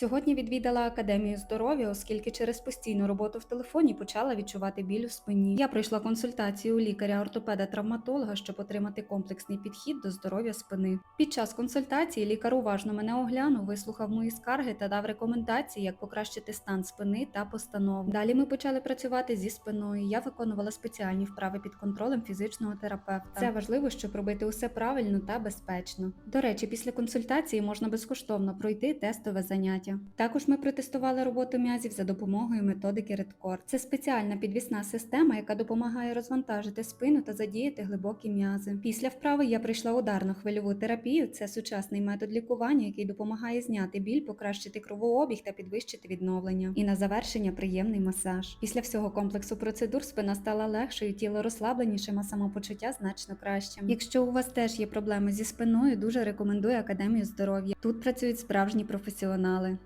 Сьогодні відвідала академію здоров'я, оскільки через постійну роботу в телефоні почала відчувати біль у спині. Я пройшла консультацію у лікаря-ортопеда-травматолога, щоб отримати комплексний підхід до здоров'я спини. Під час консультації лікар уважно мене оглянув, вислухав мої скарги та дав рекомендації, як покращити стан спини та постанов. Далі ми почали працювати зі спиною. Я виконувала спеціальні вправи під контролем фізичного терапевта. Це важливо, щоб робити усе правильно та безпечно. До речі, після консультації можна безкоштовно пройти тестове заняття. Також ми протестували роботу м'язів за допомогою методики Redcore. Це спеціальна підвісна система, яка допомагає розвантажити спину та задіяти глибокі м'язи. Після вправи я пройшла ударну хвильову терапію. Це сучасний метод лікування, який допомагає зняти біль, покращити кровообіг та підвищити відновлення. І на завершення приємний масаж. Після всього комплексу процедур спина стала легшою, тіло розслабленішим, а самопочуття значно кращим. Якщо у вас теж є проблеми зі спиною, дуже рекомендую академію здоров'я. Тут працюють справжні професіонали.